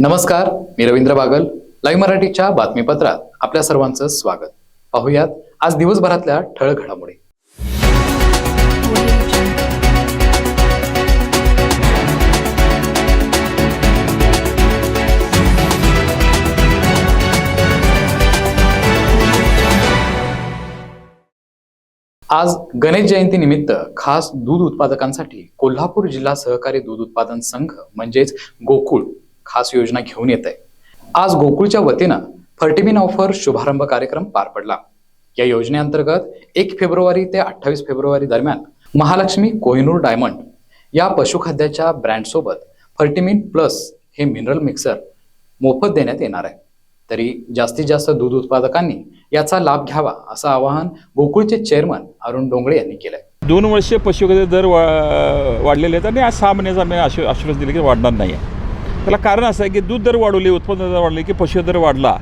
नमस्कार मी रवींद्र बागल लाईव्ह मराठीच्या बातमीपत्रात आपल्या सर्वांचं स्वागत. पाहुयात आज दिवसभरातल्या ठळक घडामोडी. आज गणेश जयंती निमित्त खास दूध उत्पादकांसाठी कोल्हापूर जिल्हा सहकारी दूध उत्पादन संघ म्हणजेच गोकुळ खास योजना घेऊन येत आहे आज गोकुळच्या वतीनं फर्टिमिन ऑफर शुभारंभ कार्यक्रम पार पडला. या योजनेअंतर्गत एक फेब्रुवारी ते अठ्ठावीस फेब्रुवारी दरम्यान महालक्ष्मी कोहिनूर डायमंड या पशुखाद्याच्या ब्रँडसोबत फर्टिमिन प्लस हे मिनरल मिक्सर मोफत देण्यात येणार आहे. तरी जास्तीत जास्त दूध उत्पादकांनी याचा लाभ घ्यावा असं आवाहन गोकुळचे चेअरमन अरुण डोंगळे यांनी केलंय. दोन वर्षे पशुखाद्य दर वा वाढलेले आहेत आणि आज सहा महिन्याचा आम्ही आश्व दिले की वाढणार नाही आहे त्याला कारण असं आहे की दूध दर वाढवले उत्पन्न दर वाढले की पशु दर वाढला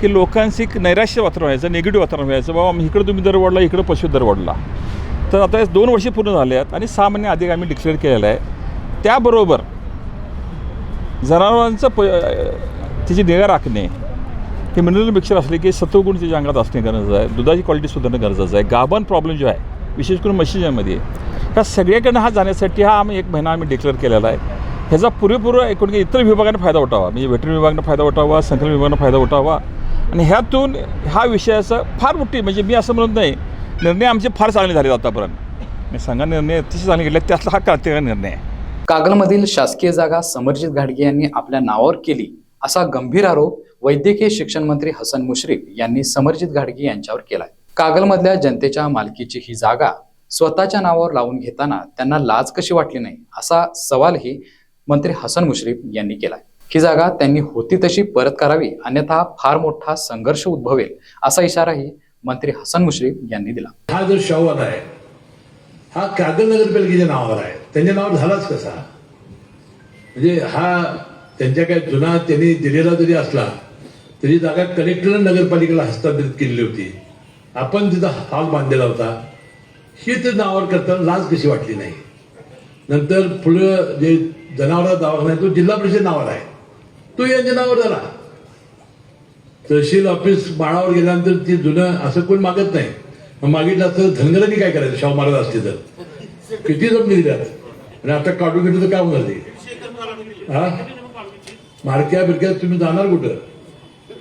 की लोकांशी एक नैराश्य वातावरण व्हायचं निगेटिव्ह वातावरण व्हायचं बाबा आम्ही इकडं तुम्ही दर वाढला इकडं पशु दर वाढला. तर आता दोन वर्षे पूर्ण झाले आहेत आणि सहा महिने अधिक आम्ही डिक्लेअर केलेलं आहे. त्याबरोबर जनावरांचं प तिची निगा राखणे हे मिनरल मिक्सर असले की सत्वगुण तिच्या अंगात असणे गरजेचं आहे दुधाची क्वालिटी सुधारणं गरजेचं आहे गाभण प्रॉब्लेम जो आहे विशेष करून म्हशीच्यामध्ये ह्या सगळ्याकडनं हा जाण्यासाठी हा आम्ही एक महिना आम्ही डिक्लेअर केलेला आहे. ह्याचा पुरेपूर एकूण की इतर विभागाने फायदा उठावा. म्हणजे वेटरनरी विभागाने फायदा उठावा संकलन विभागाने फायदा उठावा. आणि ह्यातून ह्या विषयाचं फार मोठी म्हणजे मी असं म्हणत नाही निर्णय आमचे फार चांगले झाले आतापर्यंत. मी सांगा निर्णय अतिशय चांगले घेतले त्यातला हा क्रांतिकारी निर्णय आहे. कागलमधील शासकीय जागा समरजित घाडगे यांनी आपल्या नावावर केली असा गंभीर आरोप वैद्यकीय शिक्षण मंत्री हसन मुश्रीफ यांनी समरजित घाडगे यांच्यावर केलाय. कागलमधल्या जनतेच्या मालकीची ही जागा स्वतःच्या नावावर लावून घेताना त्यांना लाज कशी वाटली नाही असा सवालही मंत्री हसन मुश्रीफ यांनी केलाय. ही जागा त्यांनी होती तशी परत करावी अन्यथा फार मोठा संघर्ष उद्भवेल असा इशाराही मंत्री हसन मुश्रीफ यांनी दिला. हा जो शौवत आहे हा कागल नगरपालिकेच्या नावावर आहे. त्यांच्या नावावर झालाच कसा? म्हणजे हा त्यांच्या काय जुना त्यांनी दिलेला जरी असला तरी जागा कलेक्टर नगरपालिकेला हस्तांतरित केलेली होती. आपण तिथं हॉल बांधलेला होता. ही ते नावावर करताना लाज कशी वाटली नाही? नंतर पुढं जे जनावरा दवाखाना आहे म्हणजे तो जिल्हा परिषद नावाला आहे. तो यांच्या नावावर झाला. तहसील ऑफिस माळावर गेल्यानंतर ती जुनं असं कोण मागत नाही. मग मागितलं असतं धनगरांनी काय करायचं? शाहू महाराज असते तर. किती जमली दिल्यात आणि आता काढून घेतलं तर काय होणार ते? हा? मारक्या बिरक्या तुम्ही जाणार कुठं?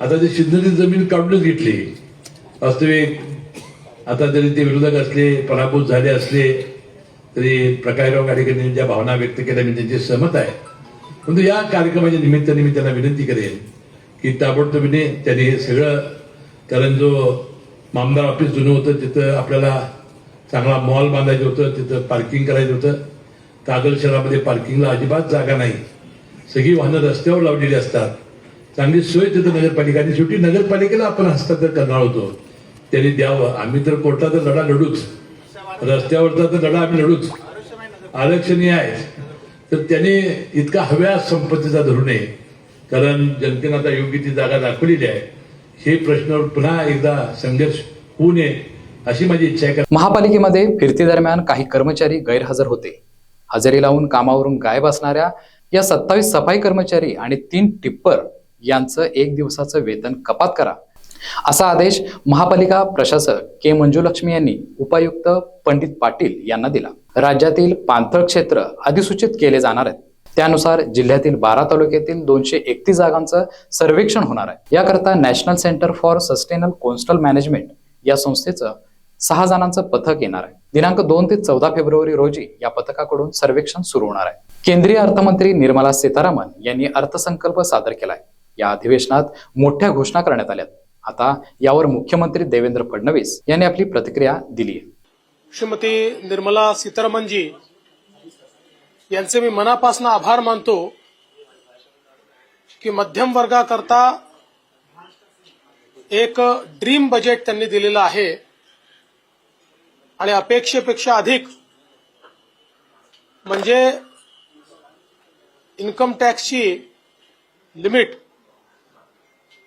आता ते शिंदेची जमीन काढूनच घेतली. वास्तविक आता जरी ते विरोधक असले पराभूत झाले असले तरी प्रकाशराव गाडेकरांनी ज्या भावना व्यक्त केल्या मी त्यांची सहमत आहे. परंतु या कार्यक्रमाच्या निमित्ताने मी त्यांना विनंती करेन की ताबडतोबीने त्यांनी हे सगळं कारण जो मामदार ऑफिस जुनं होतं तिथं आपल्याला चांगला मॉल बांधायचं होतं तिथं पार्किंग करायचं होतं. कागल शहरामध्ये पार्किंगला अजिबात जागा नाही. सगळी वाहनं रस्त्यावर लावलेली असतात. चांगली सोय तिथं नगरपालिका आणि शेवटी नगरपालिकेला आपण हस्तांतर करणार होतो. त्यांनी द्यावं. आम्ही तर कोर्टाचा लढा लढूच. रस्त्यावरचा तर लढा आम्ही लढूच. आरक्षणीय आहे. तर त्याने इतका हव्या संपत्तीचा धरू नये. कारण जनतेनं आता योग्य ती जागा दाखवलेली आहे. हे प्रश्नावर पुन्हा एकदा संघर्ष होऊ नये अशी माझी इच्छा आहे. महापालिकेमध्ये फिरती दरम्यान काही कर्मचारी गैरहजर होते. हजेरी लावून कामावरून गायब असणाऱ्या या सत्तावीस सफाई कर्मचारी आणि तीन टिप्पर यांचं एक दिवसाचं वेतन कपात करा. असा आदेश महापालिका प्रशासक के मंजुलक्ष्मी यांनी उपायुक्त पंडित पाटील यांना दिला. राज्यातील पाणथळ क्षेत्र अधिसूचित केले जाणार आहेत. त्यानुसार जिल्ह्यातील बारा तालुक्यातील दोनशे एकतीस जागांचं सर्वेक्षण होणार आहे. याकरता national centre for sustainable coastal management या संस्थेचं सहा जणांचं पथक येणार आहे. दिनांक दोन ते चौदा फेब्रुवारी रोजी या पथकाकडून सर्वेक्षण सुरू होणार आहे. केंद्रीय अर्थमंत्री निर्मला सीतारामन यांनी अर्थसंकल्प सादर केलाय. या अधिवेशनात मोठ्या घोषणा करण्यात आल्यात. आता यावर मुख्यमंत्री देवेंद्र फडणवीस यांनी आपली प्रतिक्रिया दिली आहे. श्रीमती निर्मला सीतारामनजी यांचे मी मनापासून आभार मानतो की मध्यम वर्गाकरता एक ड्रीम बजेट त्यांनी दिलेलं आहे आणि अपेक्षेपेक्षा अधिक म्हणजे इन्कम टॅक्सची लिमिट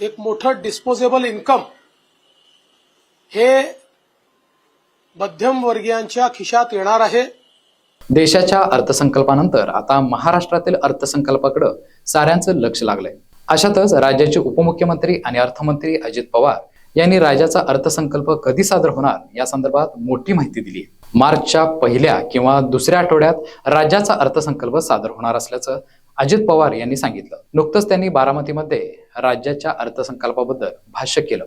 एक मोठं डिस्पोजेबल इन्कम हे मध्यमवर्गीयांच्या खिशात येणार आहे. देशाच्या अर्थसंकल्पानंतर आता महाराष्ट्रातील अर्थसंकल्पाकडे साऱ्यांचं लक्ष लागलंय. अशातच राज्याचे उपमुख्यमंत्री आणि अर्थमंत्री अजित पवार यांनी राज्याचा अर्थसंकल्प कधी सादर होणार या संदर्भात मोठी माहिती दिली मार्चच्या पहिल्या किंवा दुसऱ्या आठवड्यात राज्याचा अर्थसंकल्प सादर होणार असल्याचं अजित पवार यांनी सांगितलं. नुकतंच त्यांनी बारामतीमध्ये राज्याच्या अर्थसंकल्पाबद्दल भाष्य केलं.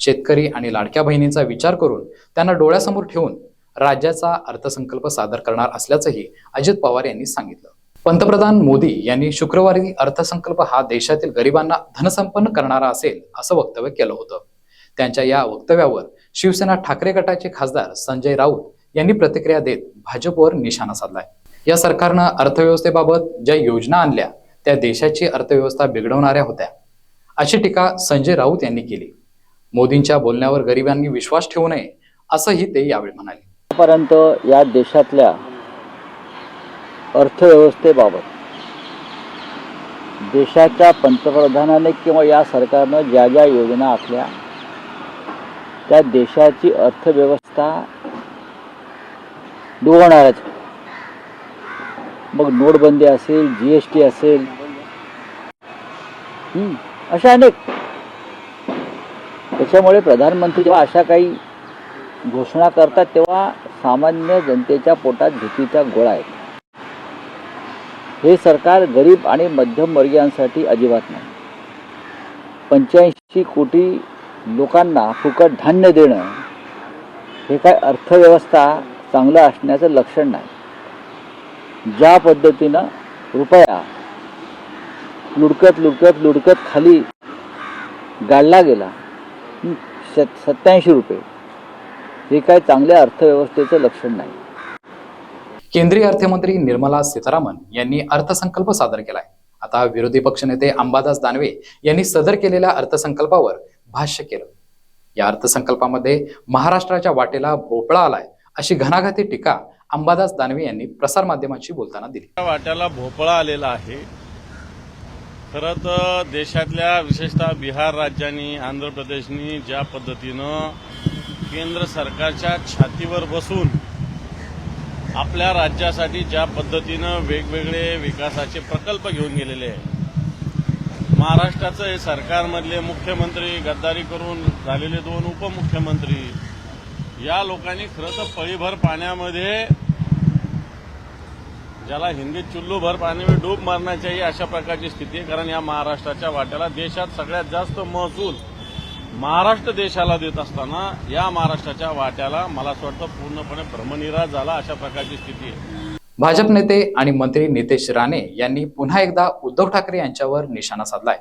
शेतकरी आणि लाडक्या बहिणींचा विचार करून त्यांना डोळ्यासमोर ठेवून राज्याचा अर्थसंकल्प सादर करणार असल्याचंही अजित पवार यांनी सांगितलं. पंतप्रधान मोदी यांनी शुक्रवारी अर्थसंकल्प हा देशातील गरिबांना धनसंपन्न करणारा असेल असं वक्तव्य केलं होतं. त्यांच्या या वक्तव्यावर शिवसेना ठाकरे गटाचे खासदार संजय राऊत यांनी प्रतिक्रिया देत भाजपवर निशाणा साधलाय. या सरकारनं अर्थव्यवस्थेबाबत ज्या योजना आणल्या त्या देशाची अर्थव्यवस्था बिघडवणाऱ्या होत्या. अशी टीका संजय राऊत यांनी केली. मोदींच्या बोलण्यावर गरिबांनी विश्वास ठेवू नये असंही ते यावेळी म्हणाले. आतापर्यंत या देशातल्या अर्थव्यवस्थेबाबत देशाच्या पंतप्रधानाने किंवा या सरकारनं ज्या ज्या योजना आखल्या त्या देशाची अर्थव्यवस्था डुबवणारच मग नोटबंदी असेल जी एस टी असेल. अशा अनेक. त्याच्यामुळे प्रधानमंत्री जेव्हा अशा काही घोषणा करतात तेव्हा सामान्य जनतेच्या पोटात भीतीचा गोळा आहे. हे सरकार गरीब आणि मध्यमवर्गीयांसाठी अजिबात नाही. पंच्याऐंशी कोटी लोकांना फुकट धान्य देणं हे काय अर्थव्यवस्था चांगलं असण्याचं लक्षण नाही. ज्या पद्धतीनं रुपया लुडकत लुडकत लुडकत खाली गाडला गेला सत सत्याऐंशी रुपये हे काय चांगल्या अर्थव्यवस्थेचं लक्षण नाही. केंद्रीय अर्थमंत्री निर्मला सीतारामन यांनी अर्थसंकल्प सादर केलाय. आता विरोधी पक्षनेते अंबादास दानवे यांनी सदर केलेल्या अर्थसंकल्पावर भाष्य केलं. या अर्थसंकल्पामध्ये महाराष्ट्राच्या वाटेला भोपळा आलाय अशी घणाघाती टीका अंबादास दानवे यांनी प्रसारमाध्यमांशी बोलताना दिली. वाट्याला भोपळा आलेला आहे. खरं तर देशातल्या विशेषतः बिहार राज्यानी आंध्र प्रदेशनी ज्या पद्धतीनं केंद्र सरकारच्या छातीवर बसून आपल्या राज्यासाठी ज्या पद्धतीनं वेगवेगळे विकासाचे प्रकल्प घेऊन गेलेले आहे महाराष्ट्राचं हे सरकारमधले मुख्यमंत्री गद्दारी करून झालेले दोन उपमुख्यमंत्री या लोकांनी खरं तर पळीभर पाण्यामध्ये ज्याला हिंदीत चुल्लू भर डूब मारना अशा प्रकारची स्थिती आहे. कारण या महाराष्ट्राच्या वाट्याला देशात सगळ्यात जास्त महसूल महाराष्ट्र देशाला देत असताना या महाराष्ट्राच्या वाट्याला मला असं वाटतं पूर्णपणे भ्रमनिराश झाला अशा प्रकारची स्थिती आहे. भाजप नेते आणि मंत्री नितेश राणे यांनी पुन्हा एकदा उद्धव ठाकरे यांच्यावर निशाणा साधलाय.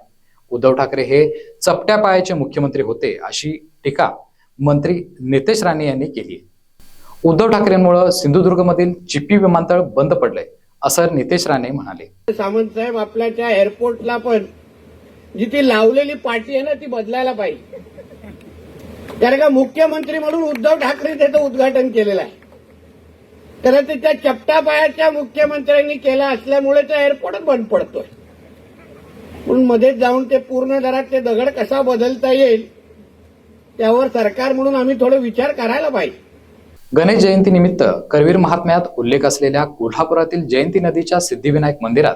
उद्धव ठाकरे हे चपट्या पायाचे मुख्यमंत्री होते अशी टीका मंत्री नितेश राणे यांनी केली आहे. उद्धव ठाकरेंमुळे सिंधुदुर्गमधील चिपी विमानतळ बंद पडलंय असं नितेश राणे म्हणाले. सामंत साहेब आपल्या त्या एअरपोर्टला पण जी ती लावलेली पाठी आहे ना ती बदलायला पाहिजे. कारण का मुख्यमंत्री म्हणून उद्धव ठाकरे त्याचं उद्घाटन केलेलं आहे. तर ते त्या चपटा पायाच्या मुख्यमंत्र्यांनी केला असल्यामुळे तो एअरपोर्टच बंद पडतोय. म्हणून मध्येच जाऊन ते पूर्ण दरात ते दगड कसा बदलता येईल त्यावर सरकार म्हणून आम्ही थोडं विचार करायला पाहिजे. गणेश जयंतीनिमित्त करवीर महात्म्यात उल्लेख असलेल्या कोल्हापुरातील जयंती नदीच्या सिद्धिविनायक मंदिरात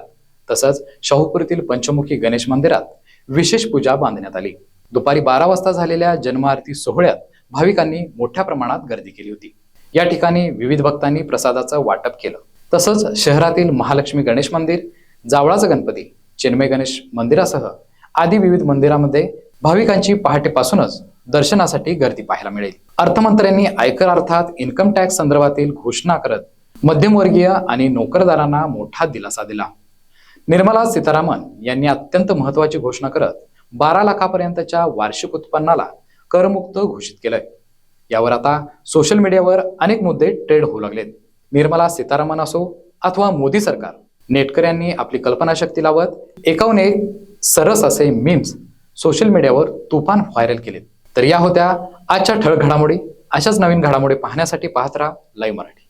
तसंच शाहूपुरीतील पंचमुखी गणेश मंदिरात विशेष पूजा बांधण्यात आली. दुपारी बारा वाजता झालेल्या जन्मारती सोहळ्यात भाविकांनी मोठ्या प्रमाणात गर्दी केली होती. या ठिकाणी विविध भक्तांनी प्रसादाचं वाटप केलं. तसंच शहरातील महालक्ष्मी गणेश मंदिर जावळाचं गणपती चिन्मय गणेश मंदिरासह आदी विविध मंदिरामध्ये भाविकांची पहाटेपासूनच दर्शनासाठी गर्दी पाहायला मिळेल. अर्थमंत्र्यांनी आयकर अर्थात इन्कम टॅक्स संदर्भातील घोषणा करत मध्यमवर्गीय आणि नोकरदारांना मोठा दिलासा दिला. निर्मला सीतारामन यांनी अत्यंत महत्वाची घोषणा करत बारा लाखापर्यंतच्या वार्षिक उत्पन्नाला करमुक्त घोषित केलंय. यावर आता सोशल मीडियावर अनेक मुद्दे ट्रेड होऊ लागलेत. निर्मला सीतारामन असो अथवा मोदी सरकार नेटकऱ्यांनी आपली कल्पनाशक्ती लावत एकाहून एक सरस असे मीम्स सोशल मीडियावर तुफान व्हायरल केलेत. तर या होत्या आजच्या ठळक घडामोडी. अशाच नवीन घडामोडी पाहण्यासाठी पाहत राहा लाईव्ह मराठी.